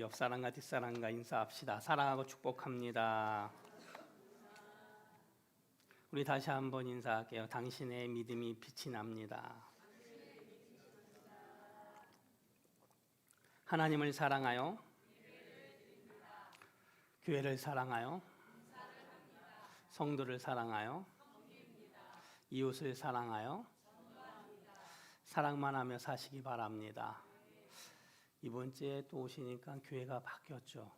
옆 사람과 뒷 사람과 인사합시다. 사랑하고 축복합니다. 우리 다시 한번 인사할게요. 당신의 믿음이 빛이 납니다. 하나님을 사랑하여 교회를 사랑하여 성도를 사랑하여 이웃을 사랑하여 사랑만 하며 사시기 바랍니다. 이번 주에 또 오시니까 교회가 바뀌었죠.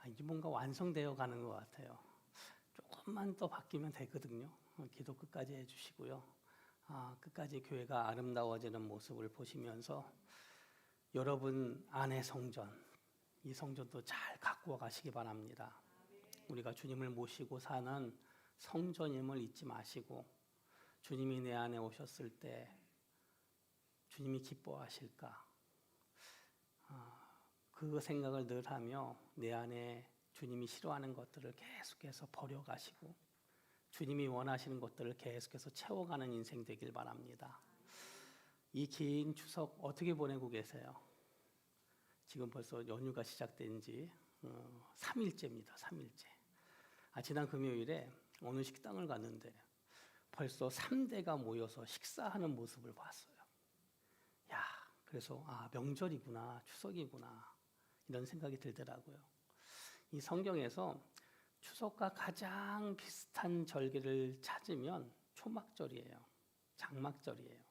아, 이게 뭔가 완성되어 가는 것 같아요. 조금만 더 바뀌면 되거든요. 어, 기도 끝까지 해주시고요. 아, 끝까지 교회가 아름다워지는 모습을 보시면서 여러분 안의 성전, 이 성전도 잘 갖고 가시기 바랍니다. 우리가 주님을 모시고 사는 성전임을 잊지 마시고 주님이 내 안에 오셨을 때 주님이 기뻐하실까? 아, 그 생각을 늘 하며 내 안에 주님이 싫어하는 것들을 계속해서 버려가시고 주님이 원하시는 것들을 계속해서 채워가는 인생 되길 바랍니다. 이 긴 추석 어떻게 보내고 계세요? 지금 벌써 연휴가 시작된 지 어, 3일째입니다. 3일째. 아, 지난 금요일에 어느 식당을 갔는데 벌써 3대가 모여서 식사하는 모습을 봤어요. 야, 그래서 아, 명절이구나, 추석이구나 이런 생각이 들더라고요. 이 성경에서 추석과 가장 비슷한 절기를 찾으면 초막절이에요. 장막절이에요.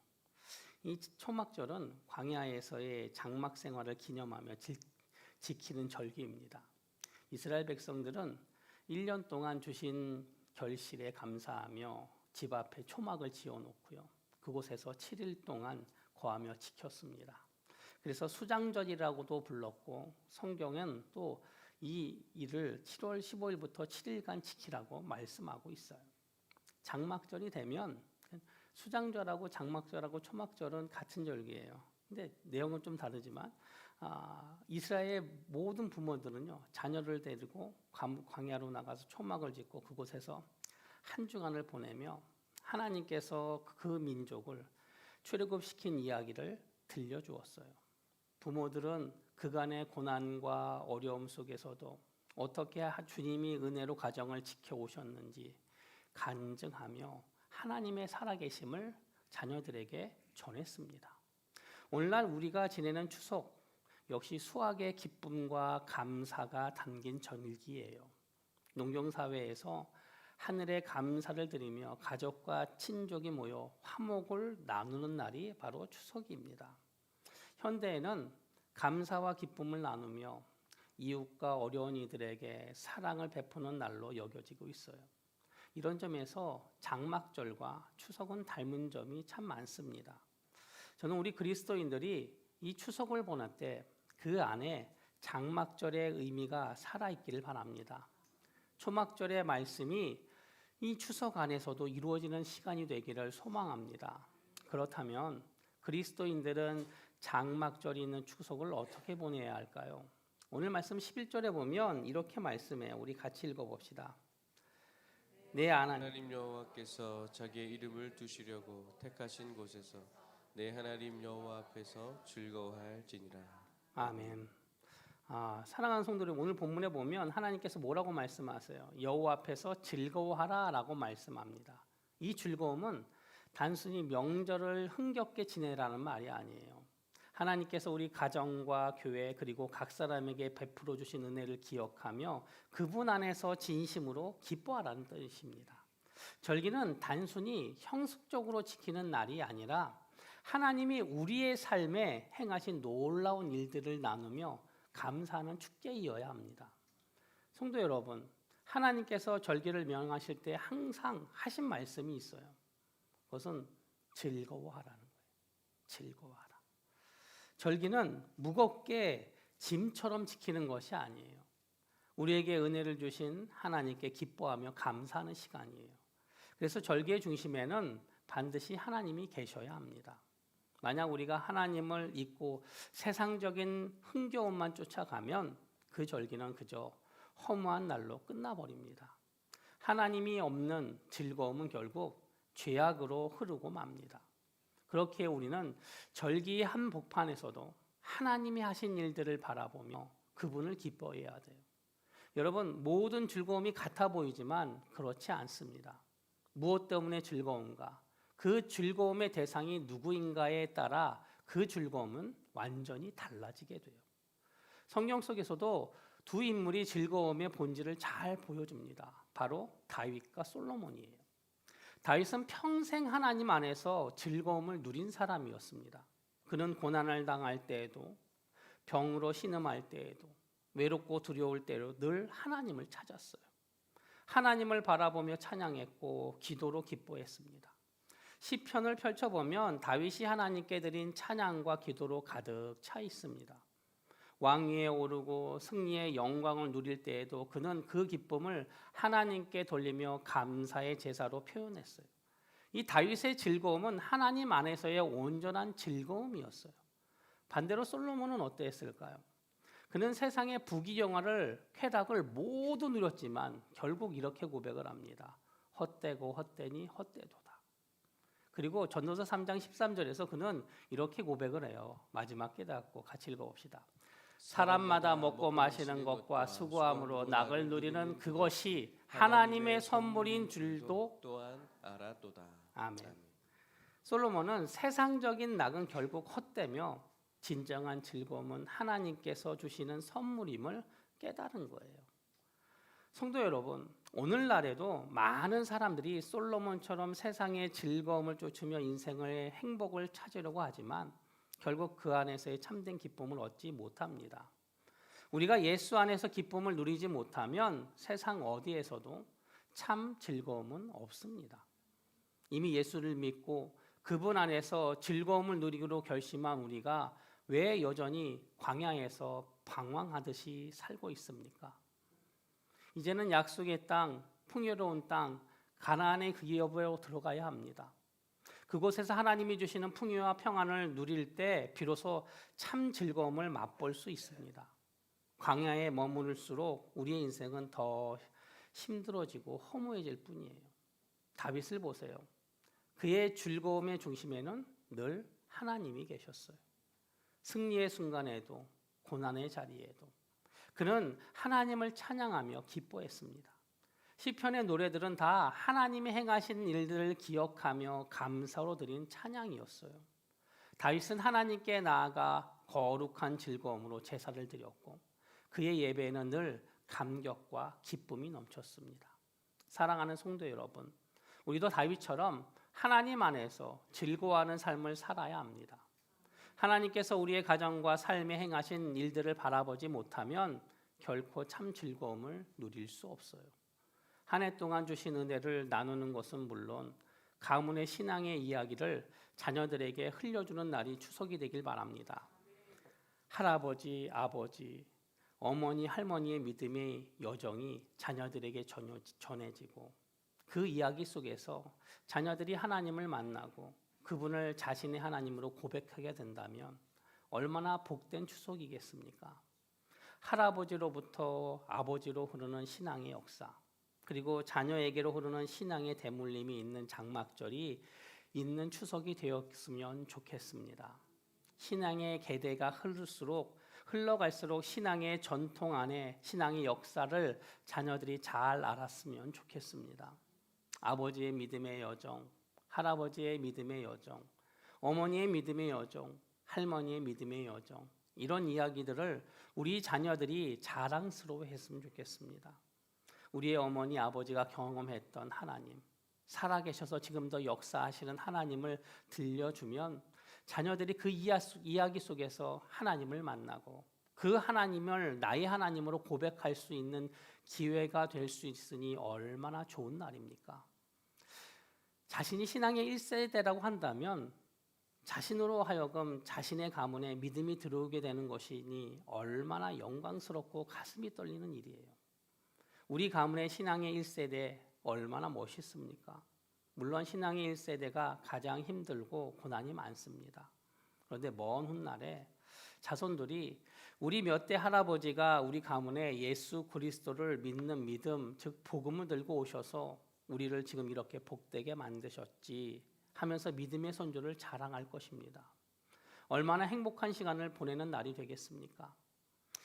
이 초막절은 광야에서의 장막 생활을 기념하며 지, 지키는 절기입니다. 이스라엘 백성들은 1년 동안 주신 결실에 감사하며 집 앞에 초막을 지어 놓고요. 그곳에서 7일 동안 거하며 지켰습니다. 그래서 수장절이라고도 불렀고 성경은 또 이 일을 7월 15일부터 7일간 지키라고 말씀하고 있어요. 장막절이 되면 수장절하고 장막절하고 초막절은 같은 절기예요. 근데 내용은 좀 다르지만 아, 이스라엘 모든 부모들은요 자녀를 데리고 광야로 나가서 초막을 짓고 그곳에서 한 주간을 보내며 하나님께서 그 민족을 출애굽시킨 이야기를 들려주었어요. 부모들은 그간의 고난과 어려움 속에서도 어떻게 주님이 은혜로 가정을 지켜오셨는지 간증하며 하나님의 살아계심을 자녀들에게 전했습니다. 오늘날 우리가 지내는 추석 역시 수학의 기쁨과 감사가 담긴 전일기예요. 농경사회에서 하늘에 감사를 드리며 가족과 친족이 모여 화목을 나누는 날이 바로 추석입니다. 현대에는 감사와 기쁨을 나누며 이웃과 어려운 이들에게 사랑을 베푸는 날로 여겨지고 있어요. 이런 점에서 장막절과 추석은 닮은 점이 참 많습니다. 저는 우리 그리스도인들이 이 추석을 보낼 때 그 안에 장막절의 의미가 살아있기를 바랍니다. 초막절의 말씀이 이 추석 안에서도 이루어지는 시간이 되기를 소망합니다. 그렇다면 그리스도인들은 장막절이 있는 추석을 어떻게 보내야 할까요? 오늘 말씀 11절에 보면 이렇게 말씀해요. 우리 같이 읽어 봅시다. 내 하나님 하나님 여호와께서 자기의 이름을 두시려고 택하신 곳에서 내 하나님 여호와 앞에서 즐거워할지니라. 아멘. 아, 사랑하는 성도들 오늘 본문에 보면 하나님께서 뭐라고 말씀하세요? 여호와 앞에서 즐거워하라라고 말씀합니다. 이 즐거움은 단순히 명절을 흥겹게 지내라는 말이 아니에요. 하나님께서 우리 가정과 교회 그리고 각 사람에게 베풀어 주신 은혜를 기억하며 그분 안에서 진심으로 기뻐하라는 뜻입니다. 절기는 단순히 형식적으로 지키는 날이 아니라 하나님이 우리의 삶에 행하신 놀라운 일들을 나누며 감사하는 축제이어야 합니다. 성도 여러분, 하나님께서 절기를 명하실 때 항상 하신 말씀이 있어요. 그것은 즐거워하라는 거예요. 즐거워하라. 절기는 무겁게 짐처럼 지키는 것이 아니에요. 우리에게 은혜를 주신 하나님께 기뻐하며 감사하는 시간이에요. 그래서 절기의 중심에는 반드시 하나님이 계셔야 합니다. 만약 우리가 하나님을 잊고 세상적인 흥겨움만 쫓아가면 그 절기는 그저 허무한 날로 끝나버립니다. 하나님이 없는 즐거움은 결국 죄악으로 흐르고 맙니다. 그렇게 우리는 절기의 한복판에서도 하나님이 하신 일들을 바라보며 그분을 기뻐해야 돼요. 여러분, 모든 즐거움이 같아 보이지만 그렇지 않습니다. 무엇 때문에 즐거운가? 그 즐거움의 대상이 누구인가에 따라 그 즐거움은 완전히 달라지게 돼요. 성경 속에서도 두 인물이 즐거움의 본질을 잘 보여줍니다. 바로 다윗과 솔로몬이에요. 다윗은 평생 하나님 안에서 즐거움을 누린 사람이었습니다. 그는 고난을 당할 때에도 병으로 신음할 때에도 외롭고 두려울 때로 늘 하나님을 찾았어요. 하나님을 바라보며 찬양했고 기도로 기뻐했습니다. 시편을 펼쳐보면 다윗이 하나님께 드린 찬양과 기도로 가득 차 있습니다. 왕위에 오르고 승리의 영광을 누릴 때에도 그는 그 기쁨을 하나님께 돌리며 감사의 제사로 표현했어요. 이 다윗의 즐거움은 하나님 안에서의 온전한 즐거움이었어요. 반대로 솔로몬은 어땠을까요? 그는 세상의 부귀영화를 쾌락을 모두 누렸지만 결국 이렇게 고백을 합니다. 헛되고 헛되니 헛되도다. 그리고 전도서 3장 13절에서 그는 이렇게 고백을 해요. 마지막 깨닫고 같이 읽어봅시다. 사람마다 먹고 마시는 것과 수고함으로 낙을 누리는 그것이 하나님의 선물인 줄도 또한 알아도다. 아멘. 솔로몬은 세상적인 낙은 결국 헛되며 진정한 즐거움은 하나님께서 주시는 선물임을 깨달은 거예요. 성도 여러분, 오늘날에도 많은 사람들이 솔로몬처럼 세상의 즐거움을 쫓으며 인생의 행복을 찾으려고 하지만 결국 그 안에서의 참된 기쁨을 얻지 못합니다. 우리가 예수 안에서 기쁨을 누리지 못하면 세상 어디에서도 참 즐거움은 없습니다. 이미 예수를 믿고 그분 안에서 즐거움을 누리기로 결심한 우리가 왜 여전히 광야에서 방황하듯이 살고 있습니까? 이제는 약속의 땅, 풍요로운 땅, 가나안의 그 기업으로 들어가야 합니다. 그곳에서 하나님이 주시는 풍요와 평안을 누릴 때 비로소 참 즐거움을 맛볼 수 있습니다. 광야에 머무를수록 우리의 인생은 더 힘들어지고 허무해질 뿐이에요. 다윗을 보세요. 그의 즐거움의 중심에는 늘 하나님이 계셨어요. 승리의 순간에도 고난의 자리에도 그는 하나님을 찬양하며 기뻐했습니다. 시편의 노래들은 다 하나님이 행하신 일들을 기억하며 감사로 드린 찬양이었어요. 다윗은 하나님께 나아가 거룩한 즐거움으로 제사를 드렸고 그의 예배에는 늘 감격과 기쁨이 넘쳤습니다. 사랑하는 성도 여러분, 우리도 다윗처럼 하나님 안에서 즐거워하는 삶을 살아야 합니다. 하나님께서 우리의 가정과 삶에 행하신 일들을 바라보지 못하면 결코 참 즐거움을 누릴 수 없어요. 한 해 동안 주신 은혜를 나누는 것은 물론 가문의 신앙의 이야기를 자녀들에게 흘려주는 날이 추석이 되길 바랍니다. 할아버지, 아버지, 어머니, 할머니의 믿음의 여정이 자녀들에게 전해지고 그 이야기 속에서 자녀들이 하나님을 만나고 그분을 자신의 하나님으로 고백하게 된다면 얼마나 복된 추석이겠습니까? 할아버지로부터 아버지로 흐르는 신앙의 역사, 그리고 자녀에게로 흐르는 신앙의 대물림이 있는 장막절이 있는 추석이 되었으면 좋겠습니다. 신앙의 계대가 흐를수록 흘러갈수록 신앙의 전통 안에 신앙의 역사를 자녀들이 잘 알았으면 좋겠습니다. 아버지의 믿음의 여정, 할아버지의 믿음의 여정, 어머니의 믿음의 여정, 할머니의 믿음의 여정 이런 이야기들을 우리 자녀들이 자랑스러워했으면 좋겠습니다. 우리의 어머니 아버지가 경험했던 하나님, 살아계셔서 지금도 역사하시는 하나님을 들려주면 자녀들이 그 이야기 속에서 하나님을 만나고 그 하나님을 나의 하나님으로 고백할 수 있는 기회가 될 수 있으니 얼마나 좋은 날입니까? 자신이 신앙의 1세대라고 한다면 자신으로 하여금 자신의 가문에 믿음이 들어오게 되는 것이니 얼마나 영광스럽고 가슴이 떨리는 일이에요. 우리 가문의 신앙의 1세대 얼마나 멋있습니까? 물론 신앙의 1세대가 가장 힘들고 고난이 많습니다. 그런데 먼 훗날에 자손들이 우리 몇 대 할아버지가 우리 가문에 예수 그리스도를 믿는 믿음, 즉 복음을 들고 오셔서 우리를 지금 이렇게 복되게 만드셨지 하면서 믿음의 선조를 자랑할 것입니다. 얼마나 행복한 시간을 보내는 날이 되겠습니까?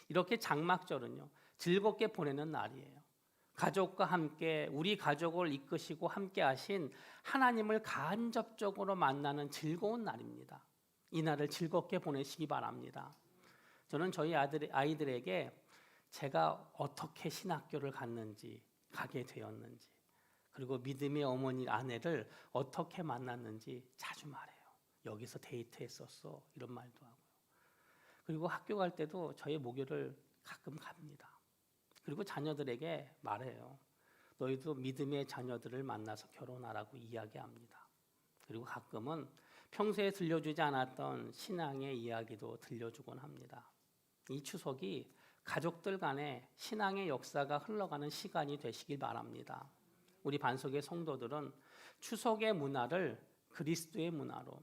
이렇게 장막절은요 즐겁게 보내는 날이에요. 가족과 함께 우리 가족을 이끄시고 함께 하신 하나님을 간접적으로 만나는 즐거운 날입니다. 이 날을 즐겁게 보내시기 바랍니다. 저는 저희 아들 아이들에게 제가 어떻게 신학교를 갔는지 가게 되었는지 그리고 믿음의 어머니 아내를 어떻게 만났는지 자주 말해요. 여기서 데이트했었어 이런 말도 하고요. 그리고 학교 갈 때도 저희 모교를 가끔 갑니다. 그리고 자녀들에게 말해요. 너희도 믿음의 자녀들을 만나서 결혼하라고 이야기합니다. 그리고 가끔은 평소에 들려주지 않았던 신앙의 이야기도 들려주곤 합니다. 이 추석이 가족들 간에 신앙의 역사가 흘러가는 시간이 되시길 바랍니다. 우리 반석의 성도들은 추석의 문화를 그리스도의 문화로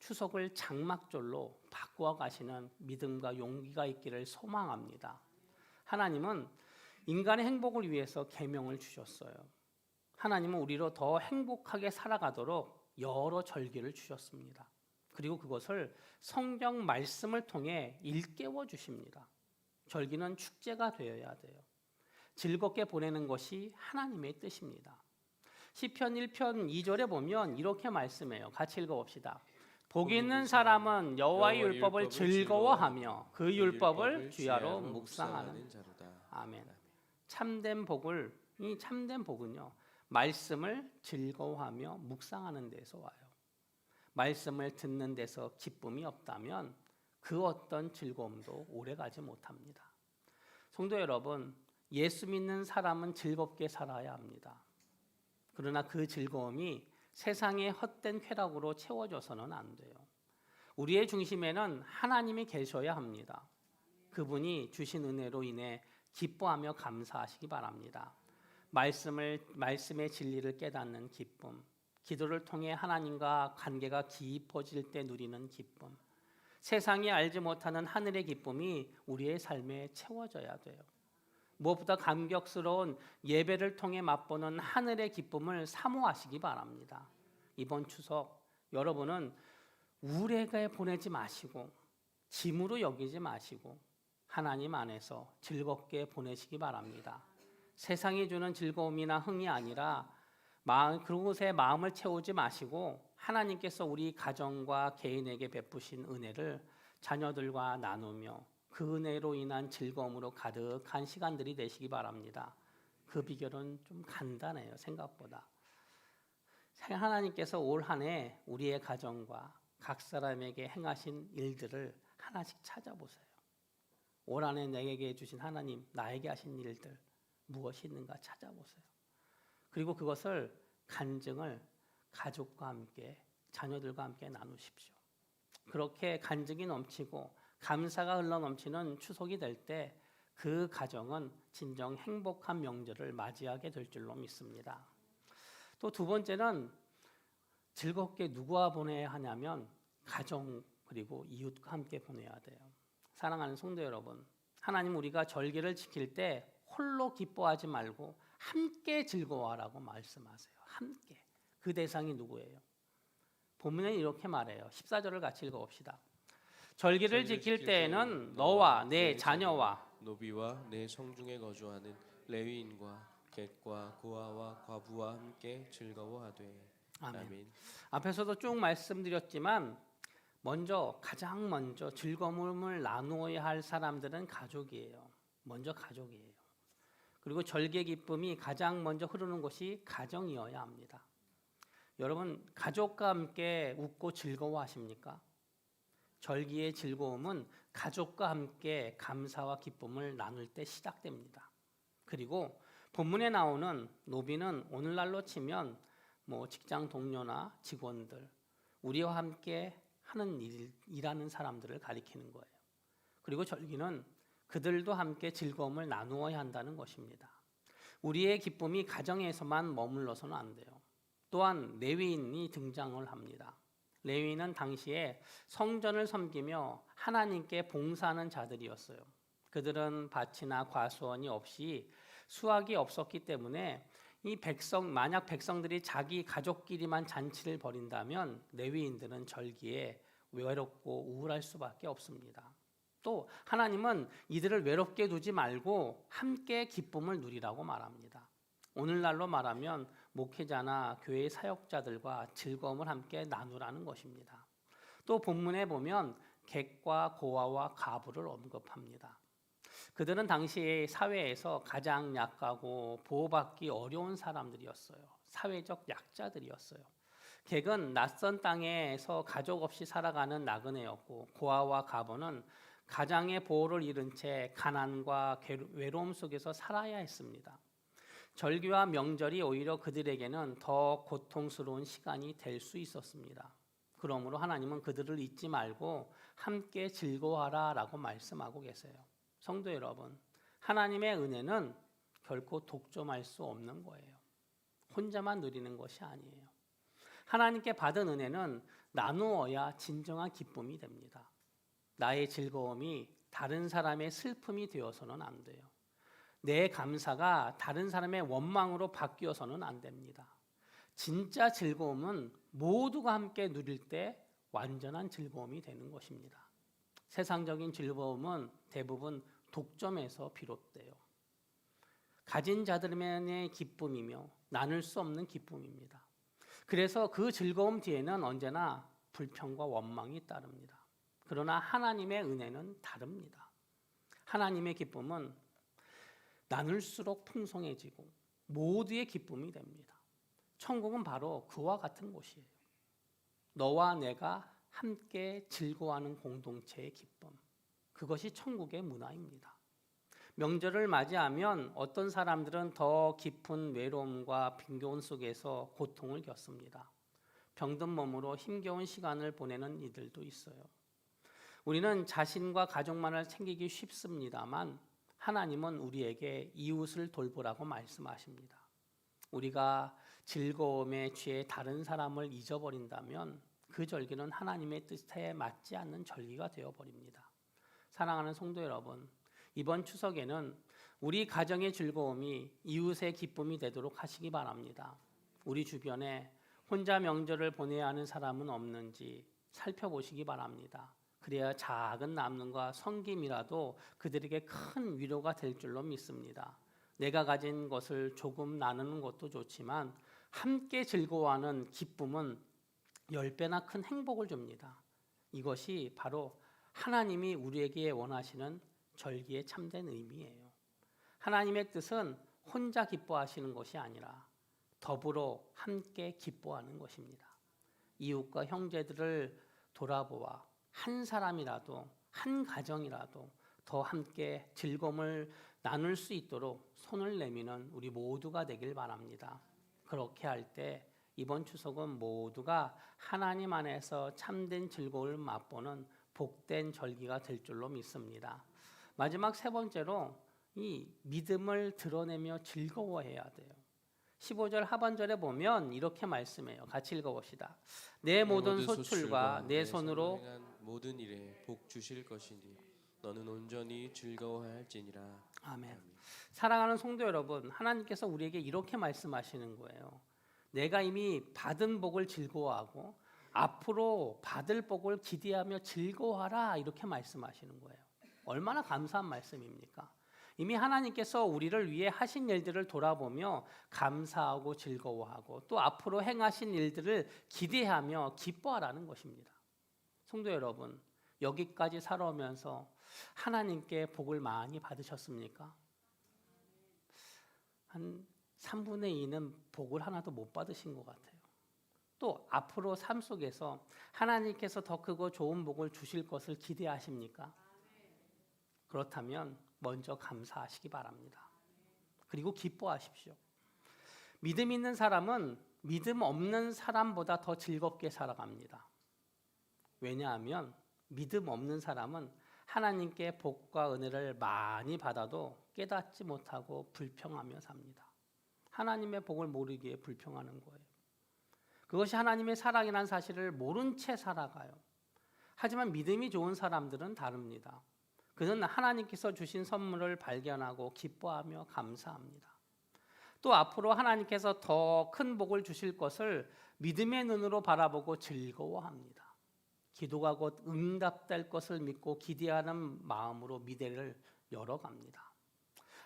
추석을 장막절로 바꾸어 가시는 믿음과 용기가 있기를 소망합니다. 하나님은 인간의 행복을 위해서 계명을 주셨어요. 하나님은 우리로 더 행복하게 살아가도록 여러 절기를 주셨습니다. 그리고 그것을 성경 말씀을 통해 일깨워 주십니다. 절기는 축제가 되어야 돼요. 즐겁게 보내는 것이 하나님의 뜻입니다. 시편 1편 2절에 보면 이렇게 말씀해요. 같이 읽어 봅시다. 복 있는 사람은 여호와의 율법을 즐거워하며 그 율법을 주야로 묵상하는 자로다. 아멘. 참된 복을 이 참된 복은요. 말씀을 즐거워하며 묵상하는 데서 와요. 말씀을 듣는 데서 기쁨이 없다면 그 어떤 즐거움도 오래 가지 못합니다. 성도 여러분, 예수 믿는 사람은 즐겁게 살아야 합니다. 그러나 그 즐거움이 세상의 헛된 쾌락으로 채워져서는 안 돼요. 우리의 중심에는 하나님이 계셔야 합니다. 그분이 주신 은혜로 인해 기뻐하며 감사하시기 바랍니다. 말씀을 말씀의 진리를 깨닫는 기쁨, 기도를 통해 하나님과 관계가 깊어질 때 누리는 기쁨, 세상이 알지 못하는 하늘의 기쁨이 우리의 삶에 채워져야 돼요. 무엇보다 감격스러운 예배를 통해 맛보는 하늘의 기쁨을 사모하시기 바랍니다. 이번 추석 여러분은 우울하게 보내지 마시고 짐으로 여기지 마시고 하나님 안에서 즐겁게 보내시기 바랍니다. 세상이 주는 즐거움이나 흥이 아니라 마음 그곳에 마음을 채우지 마시고 하나님께서 우리 가정과 개인에게 베푸신 은혜를 자녀들과 나누며 그 은혜로 인한 즐거움으로 가득한 시간들이 되시기 바랍니다. 그 비결은 좀 간단해요, 생각보다. 하나님께서 올 한 해 우리의 가정과 각 사람에게 행하신 일들을 하나씩 찾아보세요. 올한해 내게 주신 하나님, 나에게 하신 일들 무엇이 있는가 찾아보세요. 그리고 그것을 간증을 가족과 함께 자녀들과 함께 나누십시오. 그렇게 간증이 넘치고 감사가 흘러 넘치는 추석이 될 때 그 가정은 진정 행복한 명절을 맞이하게 될 줄로 믿습니다. 또 두 번째는 즐겁게 누구와 보내야 하냐면 가정 그리고 이웃과 함께 보내야 돼요. 사랑하는 성도 여러분, 하나님 우리가 절기를 지킬 때 홀로 기뻐하지 말고 함께 즐거워하라고 말씀하세요. 함께. 그 대상이 누구예요? 본문에 이렇게 말해요. 14절을 같이 읽어봅시다. 절기를 지킬 때에는 너와 내 자녀와 노비와 내 성중에 거주하는 레위인과 객과 고아와 과부와 함께 즐거워하되 아멘. 아멘. 앞에서도 쭉 말씀드렸지만 먼저 가장 먼저 즐거움을 나누어야 할 사람들은 가족이에요. 먼저 가족이에요. 그리고 절개 기쁨이 가장 먼저 흐르는 곳이 가정이어야 합니다. 여러분 가족과 함께 웃고 즐거워하십니까? 절기의 즐거움은 가족과 함께 감사와 기쁨을 나눌 때 시작됩니다. 그리고 본문에 나오는 노비는 오늘날로 치면 뭐 직장 동료나 직원들 우리와 함께 하는 일, 일하는 사람들을 가리키는 거예요. 그리고 절기는 그들도 함께 즐거움을 나누어야 한다는 것입니다. 우리의 기쁨이 가정에서만 머물러서는 안 돼요. 또한 레위인이 등장을 합니다. 레위인은 당시에 성전을 섬기며 하나님께 봉사하는 자들이었어요. 그들은 밭이나 과수원이 없이 수확이 없었기 때문에 이 백성 만약 백성들이 자기 가족끼리만 잔치를 벌인다면 레위인들은 절기에 외롭고 우울할 수밖에 없습니다. 또 하나님은 이들을 외롭게 두지 말고 함께 기쁨을 누리라고 말합니다. 오늘날로 말하면 목회자나 교회 사역자들과 즐거움을 함께 나누라는 것입니다. 또 본문에 보면 객과 고아와 가부를 언급합니다. 그들은 당시 사회에서 가장 약하고 보호받기 어려운 사람들이었어요. 사회적 약자들이었어요. 객은 낯선 땅에서 가족 없이 살아가는 나그네였고 고아와 가부는 가장의 보호를 잃은 채 가난과 외로움 속에서 살아야 했습니다. 절기와 명절이 오히려 그들에게는 더 고통스러운 시간이 될 수 있었습니다. 그러므로 하나님은 그들을 잊지 말고 함께 즐거워하라라고 말씀하고 계세요. 성도 여러분, 하나님의 은혜는 결코 독점할 수 없는 거예요. 혼자만 누리는 것이 아니에요. 하나님께 받은 은혜는 나누어야 진정한 기쁨이 됩니다. 나의 즐거움이 다른 사람의 슬픔이 되어서는 안 돼요. 내 감사가 다른 사람의 원망으로 바뀌어서는 안 됩니다. 진짜 즐거움은 모두가 함께 누릴 때 완전한 즐거움이 되는 것입니다. 세상적인 즐거움은 대부분 독점에서 비롯돼요. 가진 자들만의 기쁨이며 나눌 수 없는 기쁨입니다. 그래서 그 즐거움 뒤에는 언제나 불평과 원망이 따릅니다. 그러나 하나님의 은혜는 다릅니다. 하나님의 기쁨은 나눌수록 풍성해지고 모두의 기쁨이 됩니다. 천국은 바로 그와 같은 곳이에요. 너와 내가 함께 즐거워하는 공동체의 기쁨. 그것이 천국의 문화입니다. 명절을 맞이하면 어떤 사람들은 더 깊은 외로움과 빈곤 속에서 고통을 겪습니다. 병든 몸으로 힘겨운 시간을 보내는 이들도 있어요. 우리는 자신과 가족만을 챙기기 쉽습니다만 하나님은 우리에게 이웃을 돌보라고 말씀하십니다. 우리가 즐거움에 취해 다른 사람을 잊어버린다면 그 절기는 하나님의 뜻에 맞지 않는 절기가 되어 버립니다. 사랑하는 성도 여러분, 이번 추석에는 우리 가정의 즐거움이 이웃의 기쁨이 되도록 하시기 바랍니다. 우리 주변에 혼자 명절을 보내야 하는 사람은 없는지 살펴보시기 바랍니다. 그래야 작은 남는과 섬김이라도 그들에게 큰 위로가 될 줄로 믿습니다. 내가 가진 것을 조금 나누는 것도 좋지만 함께 즐거워하는 기쁨은 열 배나 큰 행복을 줍니다. 이것이 바로 하나님이 우리에게 원하시는 절기의 참된 의미예요. 하나님의 뜻은 혼자 기뻐하시는 것이 아니라 더불어 함께 기뻐하는 것입니다. 이웃과 형제들을 돌아보아 한 사람이라도 한 가정이라도 더 함께 즐거움을 나눌 수 있도록 손을 내미는 우리 모두가 되길 바랍니다. 그렇게 할 때 이번 추석은 모두가 하나님 안에서 참된 즐거움을 맛보는 복된 절기가 될 줄로 믿습니다. 마지막 세 번째로 이 믿음을 드러내며 즐거워해야 돼요. 15절 하반절에 보면 이렇게 말씀해요. 같이 읽어봅시다. 내 모든 소출과 내 손으로 모든 일에 복 주실 것이니 너는 온전히 즐거워할지니라. 아멘. 사랑하는 성도 여러분, 하나님께서 우리에게 이렇게 말씀하시는 거예요. 내가 이미 받은 복을 즐거워하고 앞으로 받을 복을 기대하며 즐거워하라 이렇게 말씀하시는 거예요. 얼마나 감사한 말씀입니까? 이미 하나님께서 우리를 위해 하신 일들을 돌아보며 감사하고 즐거워하고 또 앞으로 행하신 일들을 기대하며 기뻐하라는 것입니다. 성도 여러분, 여기까지 살아오면서 하나님께 복을 많이 받으셨습니까? 한 3분의 2는 복을 하나도 못 받으신 것 같아요. 또 앞으로 삶 속에서 하나님께서 더 크고 좋은 복을 주실 것을 기대하십니까? 그렇다면 먼저 감사하시기 바랍니다. 그리고 기뻐하십시오. 믿음 있는 사람은 믿음 없는 사람보다 더 즐겁게 살아갑니다. 왜냐하면 믿음 없는 사람은 하나님께 복과 은혜를 많이 받아도 깨닫지 못하고 불평하며 삽니다. 하나님의 복을 모르기에 불평하는 거예요. 그것이 하나님의 사랑이라는 사실을 모른 채 살아가요. 하지만 믿음이 좋은 사람들은 다릅니다. 그는 하나님께서 주신 선물을 발견하고 기뻐하며 감사합니다. 또 앞으로 하나님께서 더 큰 복을 주실 것을 믿음의 눈으로 바라보고 즐거워합니다. 기도가 곧 응답될 것을 믿고 기대하는 마음으로 미래를 열어갑니다.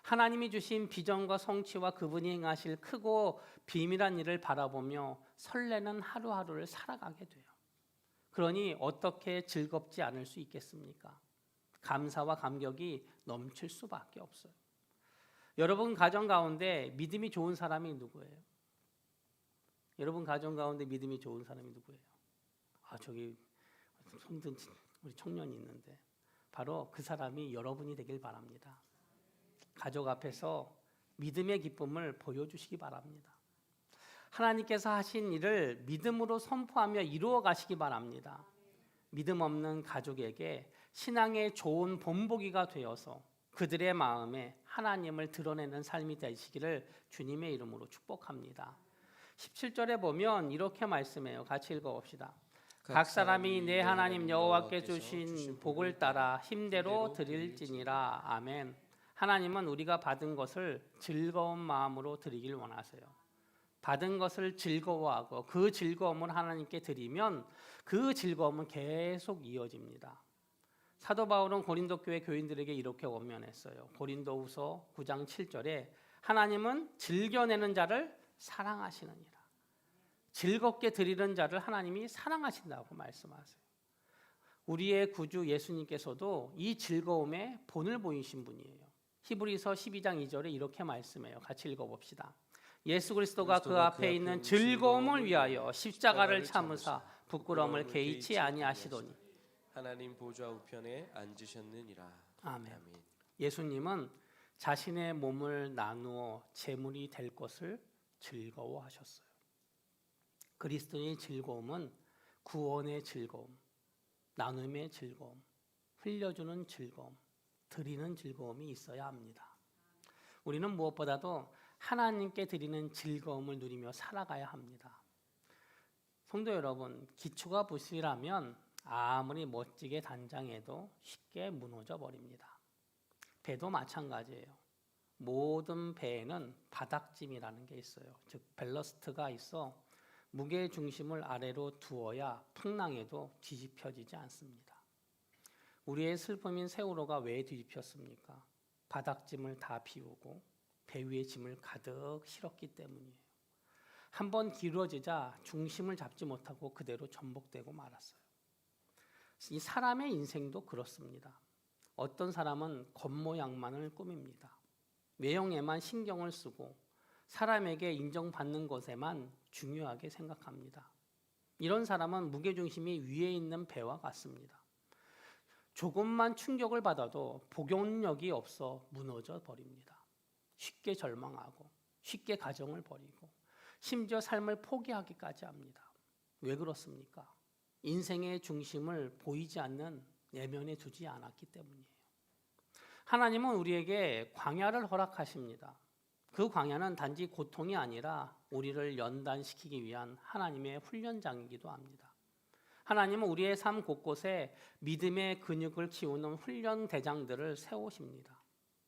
하나님이 주신 비전과 성취와 그분이 행하실 크고 비밀한 일을 바라보며 설레는 하루하루를 살아가게 돼요. 그러니 어떻게 즐겁지 않을 수 있겠습니까? 감사와 감격이 넘칠 수밖에 없어요. 여러분 가정 가운데 믿음이 좋은 사람이 누구예요? 여러분 가정 가운데 믿음이 좋은 사람이 누구예요? 아 저기 손든 우리 청년이 있는데 바로 그 사람이 여러분이 되길 바랍니다. 가족 앞에서 믿음의 기쁨을 보여주시기 바랍니다. 하나님께서 하신 일을 믿음으로 선포하며 이루어 가시기 바랍니다. 믿음 없는 가족에게 신앙의 좋은 본보기가 되어서 그들의 마음에 하나님을 드러내는 삶이 되시기를 주님의 이름으로 축복합니다. 17절에 보면 이렇게 말씀해요. 같이 읽어 봅시다. 각 사람이 내 하나님 여호와께 주신 복을 따라 힘대로 드릴지니라. 아멘. 하나님은 우리가 받은 것을 즐거운 마음으로 드리길 원하세요. 받은 것을 즐거워하고 그 즐거움을 하나님께 드리면 그 즐거움은 계속 이어집니다. 사도 바울은 고린도 교회 교인들에게 이렇게 원면했어요. 고린도후서 9장 7절에 하나님은 즐겨내는 자를 사랑하시느니라. 즐겁게 드리는 자를 하나님이 사랑하신다고 말씀하세요. 우리의 구주 예수님께서도 이 즐거움에 본을 보이신 분이에요. 히브리서 12장 2절에 이렇게 말씀해요. 같이 읽어봅시다. 예수 그리스도가 그 앞에 있는 즐거움을 위하여 십자가를 참으사 부끄러움을 개의치 아니하시더니 하나님 보좌 우편에 앉으셨느니라. 아멘. 아멘. 예수님은 자신의 몸을 나누어 제물이 될 것을 즐거워하셨어요. 그리스도의 즐거움은 구원의 즐거움, 나눔의 즐거움, 흘려주는 즐거움, 드리는 즐거움이 있어야 합니다. 우리는 무엇보다도 하나님께 드리는 즐거움을 누리며 살아가야 합니다. 성도 여러분, 기초가 부실하면 아무리 멋지게 단장해도 쉽게 무너져 버립니다. 배도 마찬가지예요. 모든 배에는 바닥짐이라는 게 있어요. 즉 밸러스트가 있어 무게 중심을 아래로 두어야 풍랑에도 뒤집혀지지 않습니다. 우리의 슬픔인 세월호가 왜 뒤집혔습니까? 바닥짐을 다 비우고 배 위에 짐을 가득 실었기 때문이에요. 한번 기울어지자 중심을 잡지 못하고 그대로 전복되고 말았어요. 이 사람의 인생도 그렇습니다. 어떤 사람은 겉모양만을 꾸밉니다. 외형에만 신경을 쓰고 사람에게 인정받는 것에만 중요하게 생각합니다. 이런 사람은 무게중심이 위에 있는 배와 같습니다. 조금만 충격을 받아도 복용력이 없어 무너져 버립니다. 쉽게 절망하고 쉽게 가정을 버리고 심지어 삶을 포기하기까지 합니다. 왜 그렇습니까? 인생의 중심을 보이지 않는 내면에 두지 않았기 때문이에요. 하나님은 우리에게 광야를 허락하십니다. 그 광야는 단지 고통이 아니라 우리를 연단시키기 위한 하나님의 훈련장이기도 합니다. 하나님은 우리의 삶 곳곳에 믿음의 근육을 키우는 훈련 대장들을 세우십니다.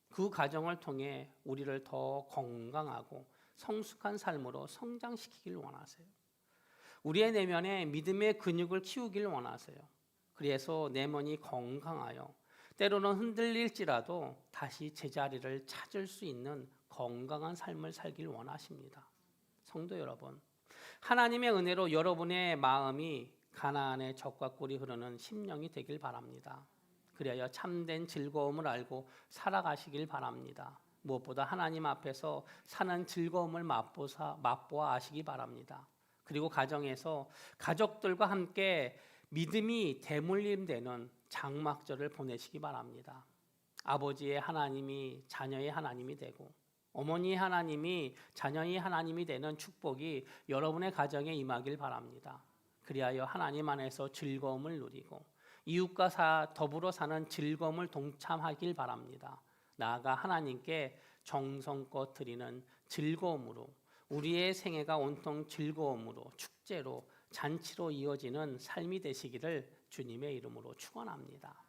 그 과정을 통해 우리를 더 건강하고 성숙한 삶으로 성장시키길 원하세요. 우리의 내면에 믿음의 근육을 키우길 원하세요. 그래서 내면이 건강하여 때로는 흔들릴지라도 다시 제자리를 찾을 수 있는 건강한 삶을 살길 원하십니다. 성도 여러분, 하나님의 은혜로 여러분의 마음이 가나안의 적과 꿀이 흐르는 심령이 되길 바랍니다. 그리하여 참된 즐거움을 알고 살아가시길 바랍니다. 무엇보다 하나님 앞에서 사는 즐거움을 맛보사, 맛보아 아시기 바랍니다. 그리고 가정에서 가족들과 함께 믿음이 대물림되는 장막절을 보내시기 바랍니다. 아버지의 하나님이 자녀의 하나님이 되고 어머니의 하나님이 자녀의 하나님이 되는 축복이 여러분의 가정에 임하길 바랍니다. 그리하여 하나님 안에서 즐거움을 누리고 이웃과 사, 더불어 사는 즐거움을 동참하길 바랍니다. 나아가 하나님께 정성껏 드리는 즐거움으로 우리의 생애가 온통 즐거움으로 축제로 잔치로 이어지는 삶이 되시기를 주님의 이름으로 축원합니다.